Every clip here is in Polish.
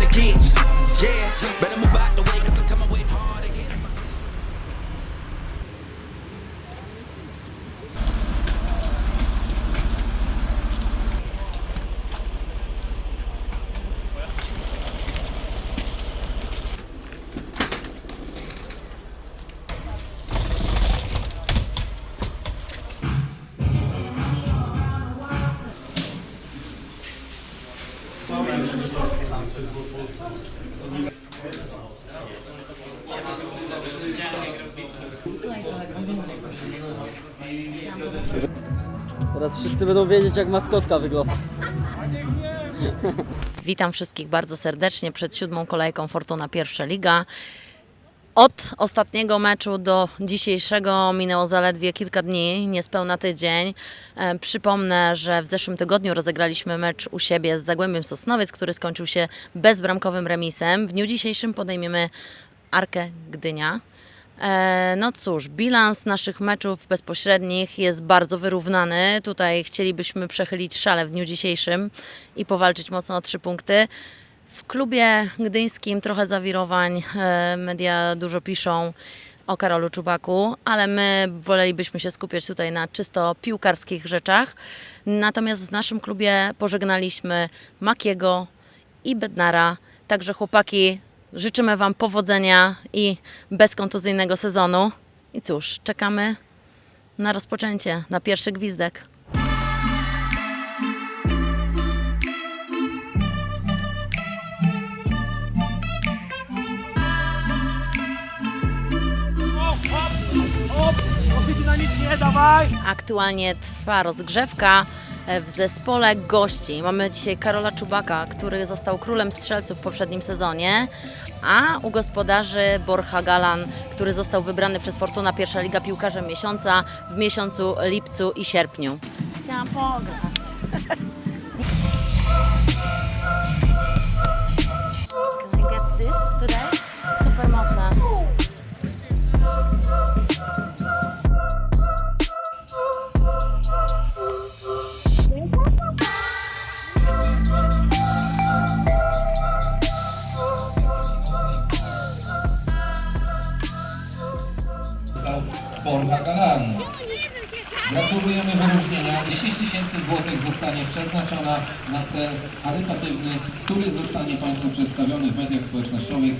Yeah, Teraz wszyscy będą wiedzieć, jak maskotka wygląda. Witam wszystkich bardzo serdecznie przed siódmą kolejką Fortuna Pierwsza Liga. Od ostatniego meczu do dzisiejszego minęło zaledwie kilka dni, niespełna tydzień. E, przypomnę, że w zeszłym tygodniu rozegraliśmy mecz u siebie z Zagłębiem Sosnowiec, który skończył się bezbramkowym remisem. W dniu dzisiejszym podejmiemy Arkę Gdynia. E, No cóż, bilans naszych meczów bezpośrednich jest bardzo wyrównany. Tutaj chcielibyśmy przechylić szale w dniu dzisiejszym i powalczyć mocno o trzy punkty. W klubie gdyńskim trochę zawirowań, e, media dużo piszą o Karolu Czubaku, ale my wolelibyśmy się skupiać tutaj na czysto piłkarskich rzeczach. Natomiast w naszym klubie pożegnaliśmy Makiego i Bednara, także chłopaki życzymy Wam powodzenia i bezkontuzyjnego sezonu. I cóż, czekamy na rozpoczęcie, na pierwszy gwizdek. Aktualnie trwa rozgrzewka e, w zespole gości. Mamy dzisiaj Karola Czubaka, który został królem strzelców w poprzednim sezonie, a u gospodarzy Borcha Galan, który został wybrany przez Fortuna Pierwsza Liga Piłkarzem Miesiąca w miesiącu lipcu i sierpniu. Chciałam pograć. 10 tysięcy złotych zostanie przeznaczona na cel charytatywny, który zostanie Państwu przedstawiony w mediach społecznościowych.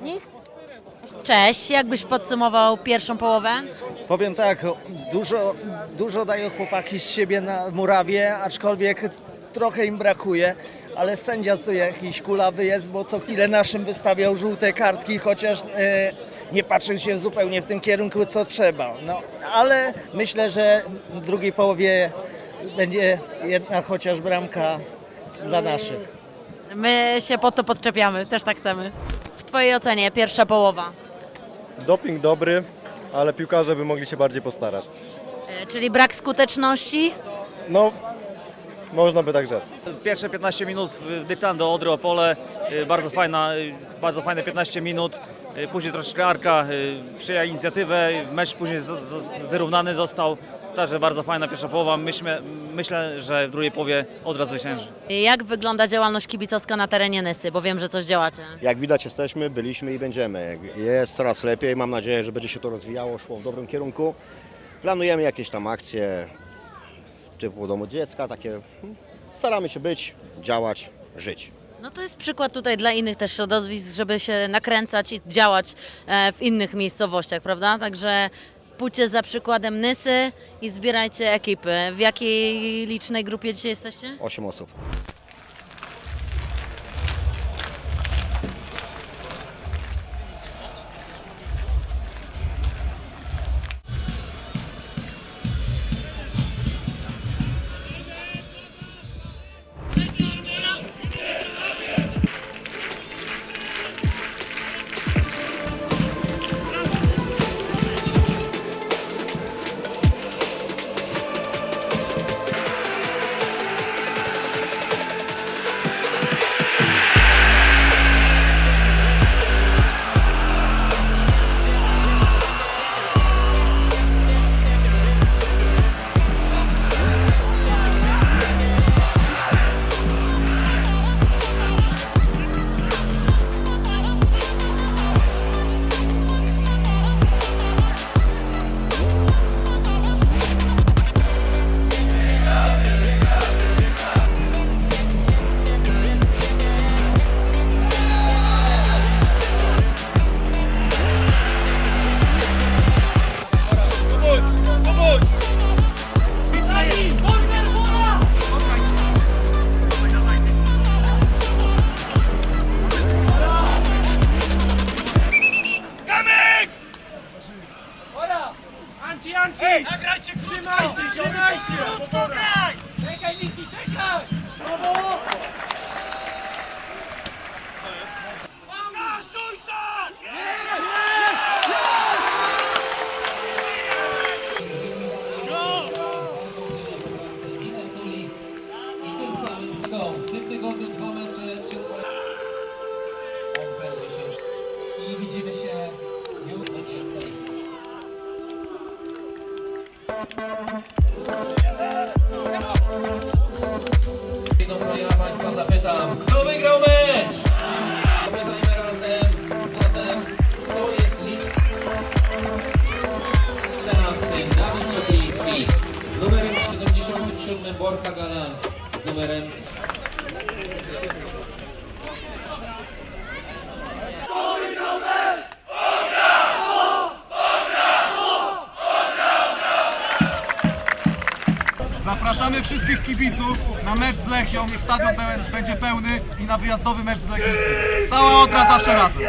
Nikt? Cześć, jakbyś podsumował pierwszą połowę? Powiem tak, dużo, dużo dają chłopaki z siebie na murawie, aczkolwiek trochę im brakuje, ale sędzia co jakiś kulawy jest, bo co chwilę naszym wystawiał żółte kartki, chociaż e, nie patrzył się zupełnie w tym kierunku, co trzeba. No, ale myślę, że w drugiej połowie będzie jedna chociaż bramka dla naszych. My się pod to podczepiamy, też tak chcemy. W Twojej ocenie pierwsza połowa, Doping dobry, ale piłkarze by mogli się bardziej postarać. E, czyli brak skuteczności. No, można by tak rzec. Pierwsze 15 minut w dyktando Odry Opole, y, bardzo fajna, y, bardzo fajne 15 minut. Y, Później troszeczkę Arka przyjęła inicjatywę, mecz później wyrównany został. Także bardzo fajna pierwsza połowa. Myślę, myślę, że w drugiej połowie Odra zwycięży. Jak wygląda działalność kibicowska na terenie Nysy, bo wiem, że coś działacie. Jak widać jesteśmy, byliśmy i będziemy. Jest coraz lepiej, mam nadzieję, że będzie się to rozwijało, szło w dobrym kierunku. Planujemy jakieś tam akcje typu domu dziecka, takie. Staramy się być, działać, żyć. No to jest przykład tutaj dla innych też środowisk, żeby się nakręcać i działać e, w innych miejscowościach, prawda? Także pójdźcie za przykładem Nysy i zbierajcie ekipy. W jakiej licznej grupie dzisiaj jesteście? 8 osób. W tym tygodniu dwa mecze On będzie się. I widzimy się Zapraszamy wszystkich kibiców na mecz z Lechią. Niech stadion będzie pełny i na wyjazdowy mecz z Legnicy. Cała Odra zawsze razem.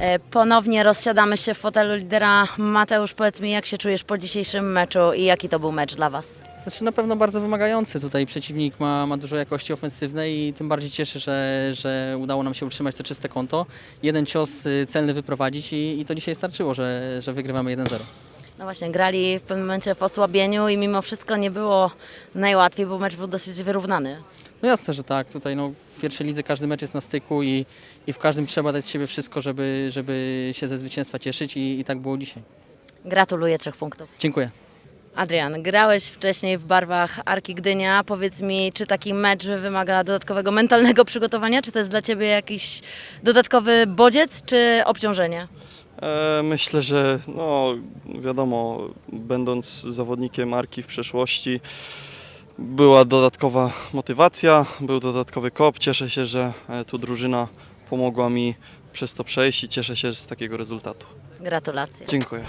E, Ponownie rozsiadamy się w fotelu lidera. Mateusz, powiedz mi, jak się czujesz po dzisiejszym meczu i jaki to był mecz dla Was? Znaczy na pewno bardzo wymagający. Tutaj przeciwnik ma, ma dużo jakości ofensywnej i tym bardziej cieszę, że, że udało nam się utrzymać to czyste konto. Jeden cios y, celny wyprowadzić i, i to dzisiaj starczyło, że, że wygrywamy 1-0. No właśnie, grali w pewnym momencie w osłabieniu i mimo wszystko nie było najłatwiej, bo mecz był dosyć wyrównany. No jasne, że tak. Tutaj no, w pierwszej lidze każdy mecz jest na styku i, i w każdym trzeba dać z siebie wszystko, żeby, żeby się ze zwycięstwa cieszyć i, i tak było dzisiaj. Gratuluję trzech punktów. Dziękuję. Adrian, grałeś wcześniej w barwach Arki Gdynia. Powiedz mi, czy taki mecz wymaga dodatkowego mentalnego przygotowania? Czy to jest dla Ciebie jakiś dodatkowy bodziec, czy obciążenie? E, Myślę, że no, wiadomo, będąc zawodnikiem marki w przeszłości, była dodatkowa motywacja, był dodatkowy kop. Cieszę się, że e, tu drużyna pomogła mi przez to przejść i cieszę się z takiego rezultatu. Gratulacje. Dziękuję.